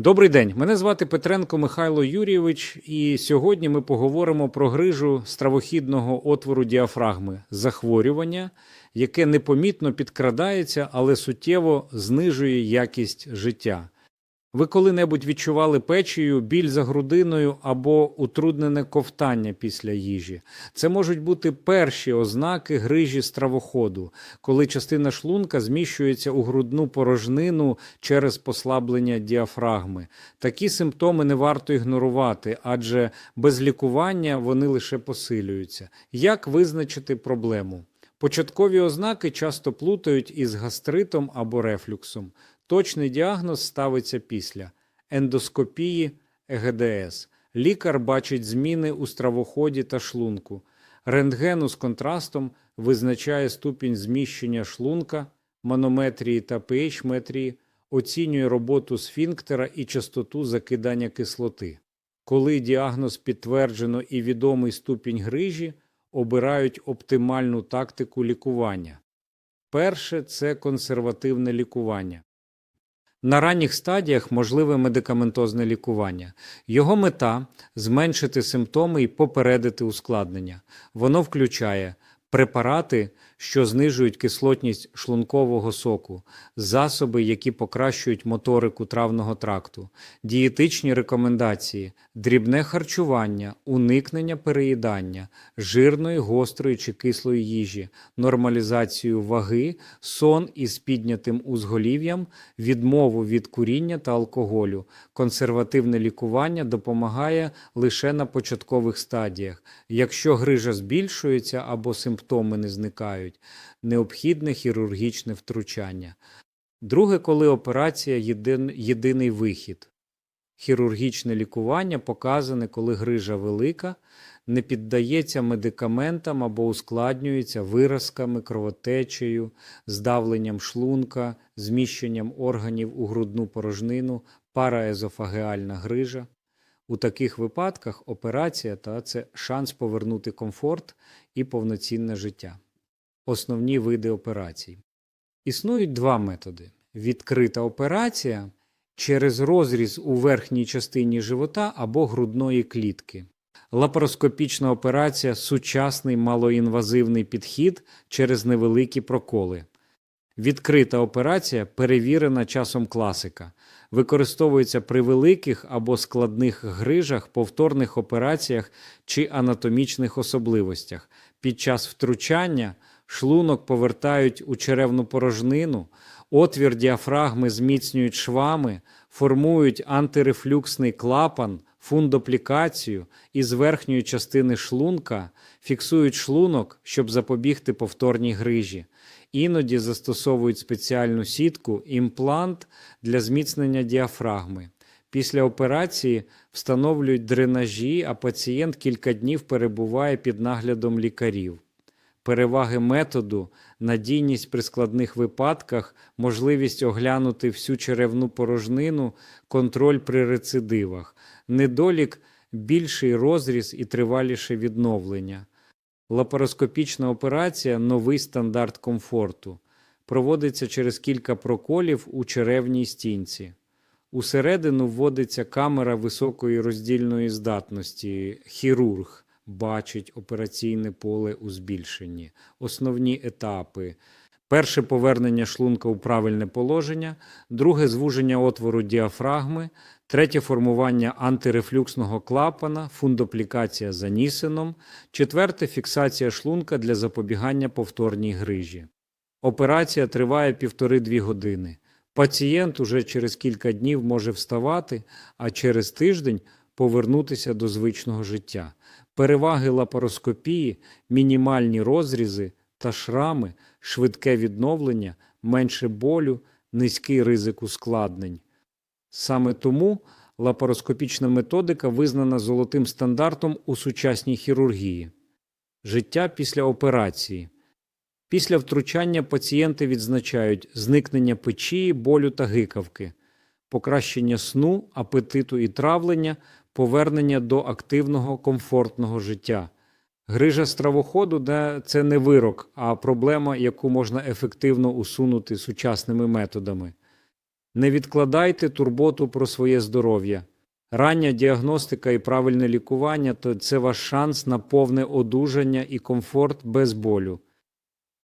Добрий день, мене звати Петренко Михайло Юрійович, і сьогодні ми поговоримо про грижу стравохідного отвору діафрагми, захворювання, яке непомітно підкрадається, але суттєво знижує якість життя. Ви коли-небудь відчували печію, біль за грудиною або утруднене ковтання після їжі. Це можуть бути перші ознаки грижі стравоходу, коли частина шлунка зміщується у грудну порожнину через послаблення діафрагми. Такі симптоми не варто ігнорувати, адже без лікування вони лише посилюються. Як визначити проблему? Початкові ознаки часто плутають із гастритом або рефлюксом. Точний діагноз ставиться після ендоскопії ЕГДС. Лікар бачить зміни у стравоході та шлунку. Рентгену з контрастом визначає ступінь зміщення шлунка, манометрії та pH-метрії, оцінює роботу сфінктера і частоту закидання кислоти. Коли діагноз підтверджено і відомий ступінь грижі, обирають оптимальну тактику лікування. Перше це консервативне лікування. На ранніх стадіях можливе медикаментозне лікування. Його мета зменшити симптоми і попередити ускладнення. Воно включає препарати, що знижують кислотність шлункового соку, засоби, які покращують моторику травного тракту, дієтичні рекомендації, дрібне харчування, уникнення переїдання, жирної, гострої чи кислої їжі, нормалізацію ваги, сон із піднятим узголів'ям, відмову від куріння та алкоголю. Консервативне лікування допомагає лише на початкових стадіях. Якщо грижа збільшується або симптоми не зникають, необхідне хірургічне втручання. Друге, коли операція єдин, єдиний вихід. Хірургічне лікування показане, коли грижа велика, не піддається медикаментам або ускладнюється виразками, кровотечею, здавленням шлунка, зміщенням органів у грудну порожнину, параезофагеальна грижа. У таких випадках операція та це шанс повернути комфорт і повноцінне життя. Основні види операцій. Існують два методи: відкрита операція через розріз у верхній частині живота або грудної клітки. Лапароскопічна операція сучасний малоінвазивний підхід через невеликі проколи. Відкрита операція перевірена часом класика. Використовується при великих або складних грижах, повторних операціях чи анатомічних особливостях. Під час втручання шлунок повертають у черевну порожнину, отвір діафрагми зміцнюють швами, формують антирефлюксний клапан, фундоплікацію і з верхньої частини шлунка фіксують шлунок, щоб запобігти повторній грижі. Іноді застосовують спеціальну сітку, імплант для зміцнення діафрагми. Після операції встановлюють дренажі, а пацієнт кілька днів перебуває під наглядом лікарів. Переваги методу, надійність при складних випадках, можливість оглянути всю черевну порожнину, контроль при рецидивах, недолік більший розріз і триваліше відновлення. Лапароскопічна операція новий стандарт комфорту. Проводиться через кілька проколів у черевній стінці. Усередину вводиться камера високої роздільної здатності, хірург бачить операційне поле у збільшенні, основні етапи. Перше повернення шлунка у правильне положення, друге звуження отвору діафрагми, третє формування антирефлюксного клапана, фундоплікація за нісеном, четверте фіксація шлунка для запобігання повторній грижі. Операція триває півтори-дві години. Пацієнт уже через кілька днів може вставати, а через тиждень повернутися до звичного життя. Переваги лапароскопії, мінімальні розрізи та шрами, швидке відновлення, менше болю, низький ризик ускладнень. Саме тому лапароскопічна методика визнана золотим стандартом у сучасній хірургії. Життя після операції. Після втручання пацієнти відзначають зникнення печії, болю та гикавки, покращення сну, апетиту і травлення, повернення до активного комфортного життя. Грижа стравоходу де це не вирок, а проблема, яку можна ефективно усунути сучасними методами. Не відкладайте турботу про своє здоров'я. Рання діагностика і правильне лікування то це ваш шанс на повне одужання і комфорт без болю.